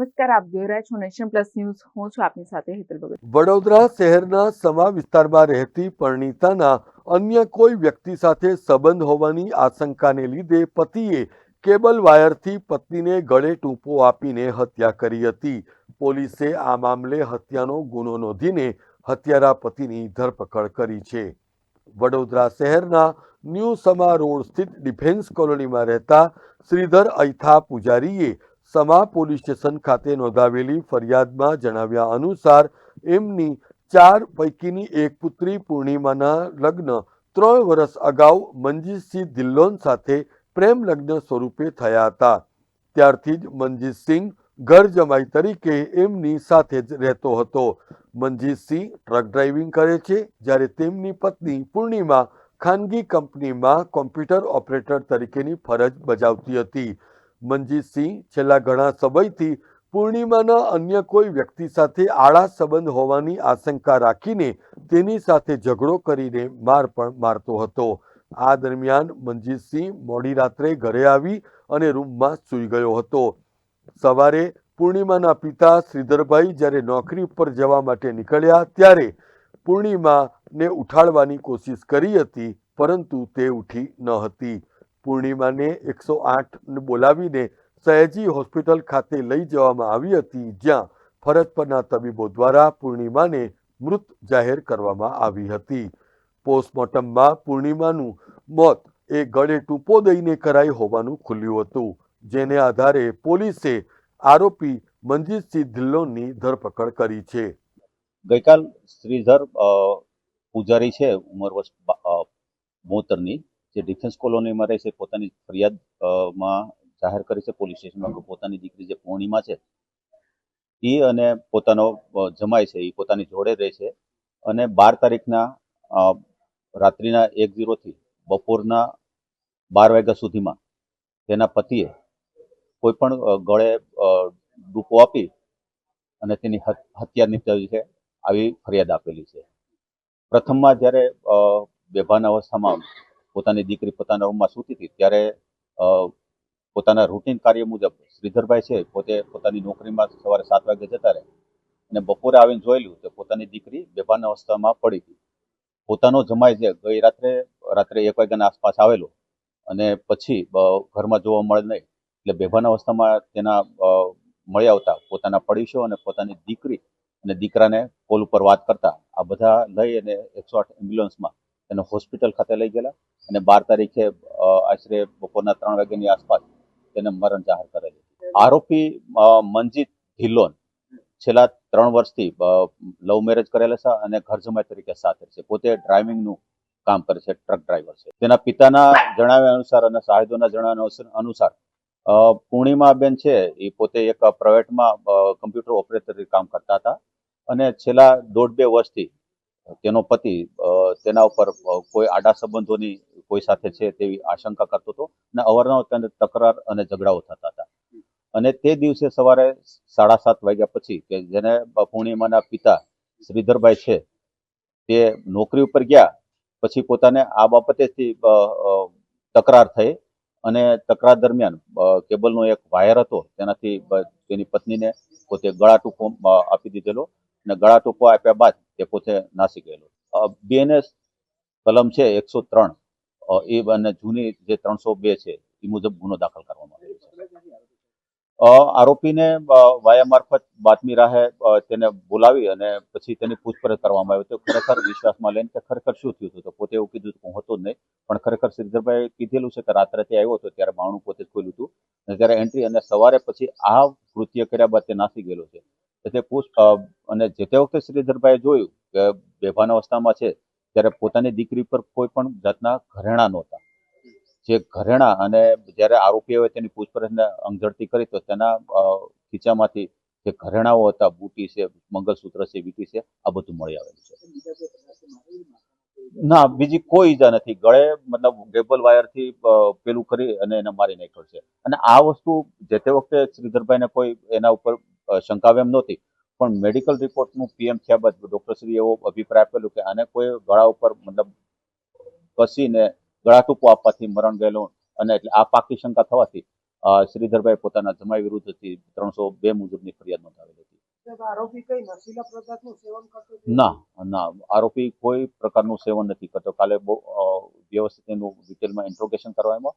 નમસ્કાર, આપ જોઈ રહ્યા છો નેશન પ્લસ ન્યૂઝ. હું છું આપની સાથે હેતલ ભગત. વડોદરા શહેરના સમા વિસ્તારમાં રહેતી પરણીતાના અન્ય કોઈ વ્યક્તિ સાથે સંબંધ હોવાની આશંકાને લીધે પતિએ કેબલ વાયરથી પત્નીને ગળે ટૂંપો આપીને હત્યા કરી હતી. પોલીસે આ મામલે હત્યાનો ગુનો નોંધીને હત્યારા પતિની ધરપકડ કરી છે. વડોદરા શહેરના ન્યૂ સમા રોડ સ્થિત ડિફેન્સ કોલોનીમાં રહેતા શ્રીધર અયથા પૂજારીએ સમા પોલીસ સ્ટેશન ખાતે નોંધાવેલી ફરિયાદમાં જણાવ્યા અનુસાર, એમની ચાર પૈકીની એક પુત્રી પૂર્ણિમાના લગ્ન ત્રણ વર્ષ અગાઉ મંજીતસિંહ દિલ્લોન સાથે પ્રેમ લગ્ન સ્વરૂપે થયા હતા. ત્યારથી જ મનજીતસિંહ ઘર જમાઈ તરીકે એમની સાથે જ રહેતો હતો. મનજીતસિંહ ટ્રક ડ્રાઇવિંગ કરે છે, જ્યારે તેમની પત્ની પૂર્ણિમા ખાનગી કંપનીમાં કોમ્પ્યુટર ઓપરેટર તરીકેની ફરજ બજાવતી હતી. મનજીતસિંહ છેલ્લા ઘણા સમયથી પૂર્ણિમાના અન્ય કોઈ વ્યક્તિ સાથે આળા સંબંધ હોવાની આશંકા રાખીને તેની સાથે ઝઘડો કરીને માર પણ મારતો હતો. આ દરમિયાન મનજીતસિંહ મોડી રાત્રે ઘરે આવી અને રૂમમાં સૂઈ ગયો હતો. સવારે પૂર્ણિમાના પિતા શ્રીધરભાઈ જ્યારે નોકરી ઉપર જવા માટે નીકળ્યા ત્યારે પૂર્ણિમાને ઉઠાડવાની કોશિશ કરી હતી પરંતુ તે ઉઠી ન હતી. પૂર્ણિમાને એકસો આઠ બોલાવીને સયાજી હોસ્પિટલ ખાતે લઈ જવામાં આવી હતી, જ્યાં ફરજ પરના તબીબો દ્વારા પૂર્ણિમાને મૃત જાહેર કરવામાં આવી હતી. પોસ્ટમોર્ટમમાં પૂર્ણિમાનું મોત એ ગળે ટૂંપો દઈને કરાઈ હોવાનું ખુલ્યું હતું, જેને આધારે પોલીસે આરોપી મનજીતસિંહ ધિલ્લોની ધરપકડ કરી છે. ગઈકાલ શ્રીધર પૂજારી છે, ઉંમર વર્ષ બોતેરની. જે ડિફેન્સ કોલોનીમાં રહે છે પોતાની ફરિયાદમાં જાહેર કરી છે પોલીસ સ્ટેશનમાં કે પોતાની દીકરી જે પૂર્ણિમા છે એ અને પોતાનો જમાય છે એ પોતાની જોડે રહે છે. અને બાર તારીખના રાત્રિના એક ઝીરોથી બપોરના બાર વાગ્યા સુધીમાં તેના પતિએ કોઈ પણ ગળે ડૂપો આપી અને તેની હત- હત્યા નીપજાવી છે, આવી ફરિયાદ આપેલી છે. પ્રથમમાં જ્યારે બેભાન અવસ્થામાં પોતાની દીકરી પોતાના રૂમમાં સૂતી હતી, ત્યારે પોતાના રૂટીન કાર્ય મુજબ શ્રીધરભાઈ છે પોતે પોતાની નોકરીમાં સવારે સાત વાગે જતા રહે અને બપોરે આવીને જોયેલું તો પોતાની દીકરી બેભાન અવસ્થામાં પડી હતી પોતાનો જમાઈ છે, ગઈ રાત્રે રાત્રે એક વાગ્યાના આસપાસ આવેલો અને પછી ઘરમાં જોવા મળે નહીં. એટલે બેભાન અવસ્થામાં તેના મળી આવતા પોતાના પડીશો અને પોતાની દીકરી અને દીકરાને કોલ ઉપર વાત કરતા. આ બધા લઈ અને એકસો આઠ એમ્બ્યુલન્સમાં તેને હોસ્પિટલ ખાતે લઈ ગયેલા અને બાર તારીખે આશરે બપોરના ત્રણ વાગ્યાની આસપાસ તેને મરણ જાહેર કરેલી આરોપી મનજીત ધિલોન છેલ્લા ત્રણ વર્ષથી લવ મેરેજ કરેલા છે અને ઘર જમાઈ તરીકે સાથે છે. પોતે ડ્રાઇવિંગનું કામ કરે છે ટ્રક ડ્રાઈવર છે. તેના પિતાના જણાવ્યા અનુસાર અને સાહેદોના જણાવ્યા અનુસાર અ, પૂર્ણિમાબેન છે એ પોતે એક પ્રાઇવેટમાં કમ્પ્યુટર ઓપરેટર કામ કરતા હતા અને છેલ્લા દોઢ બે વર્ષથી તેનો પતિ તેના ઉપર કોઈ આડા સંબંધોની કોઈ સાથે છે તેવી આશંકા કરતો હતો અને અવારનવાર તેને તકરાર અને ઝઘડાઓ થતા હતા. અને તે દિવસે સવારે સાડા સાત વાગ્યા પછી કે જેને પૂર્ણિમાના પિતા શ્રીધરભાઈ છે, તે નોકરી ઉપર ગયા, પછી પોતાને આ બાબતેથી તકરાર થઈ અને તકરાર દરમિયાન કેબલનો એક વાયર હતો તેનાથી તેની પત્નીને પોતે ગળા ટૂંકો આપી દીધેલો અને ગળા ટૂંકો આપ્યા બાદ તે પોતે નાસી ગયેલો. બીએનએસ કલમ છે એકસો ત્રણ. એ અને જૂની જે ત્રણસો બે છે, એ મુજબ ગુનો દાખલ કરવામાં આવ્યો છે. આરોપીને વાયા મારફત બાતમી રાહે તેને બોલાવી અને પછી તેની પૂછપરછ કરવામાં આવી. તો ખરેખર વિશ્વાસમાં લઈને કે ખરેખર શું થયું હતું? તો પોતે એવું કીધું હું હતો જ નહીં, પણ ખરેખર શ્રીધરભાઈ કીધેલું છે કે રાત્રે તે આવ્યો હતો, ત્યારે બાણું પોતે જ ખોલ્યું હતું. ત્યારે એન્ટ્રી અને સવારે પછી આ કૃત્ય કર્યા બાદ તે નાસી ગયેલો છે. એટલે પૂછ અને જે તે વખતે શ્રીધરભાઈએ જોયું કે બેભાન અવસ્થામાં છે, ત્યારે પોતાની દીકરી પર કોઈ પણ જાતના ઘરેણા નહોતા. જે ઘરેણા અને જ્યારે આરોપીઓએ તેની પૂછપરછને અંગઝડતી કરી તો તેના ખીચામાંથી જે ઘરેણાઓ હતા, બુટી છે મંગલસૂત્ર છે, વીટી છે, આ બધું મળી આવેલું છે. ના, બીજી કોઈ ઈજા નથી. ગળે મતલબ ગેબલ વાયરથી પેલું કરી અને એને મારી નાખ્યો છે. અને આ વસ્તુ જે તે વખતે શ્રીધરભાઈને કોઈ એના ઉપર શંકા એમ નહોતી. પણ મેડિકલ રિપોર્ટનું પીએમ થયા બાદ ડોક્ટરશ્રી એવો અભિપ્રાય આપેલો કે આને કોઈ ગળા ઉપર મતલબ કસીને ગળા ટૂંકો આપવાથી મરણ ગયેલું અને એટલે આ પાકી શંકા થવાથી શ્રીધરભાઈ પોતાના જમાઈ વિરુદ્ધથી ત્રણસો બે મુજબની ફરિયાદ નોંધાવેલી હતો? ના ના આરોપી કોઈ પ્રકારનું સેવન નથી કરતો. કાલે બહુ વ્યવસ્થિત એનું ડિટેલમાં ઇન્ટ્રોગેશન કરવામાં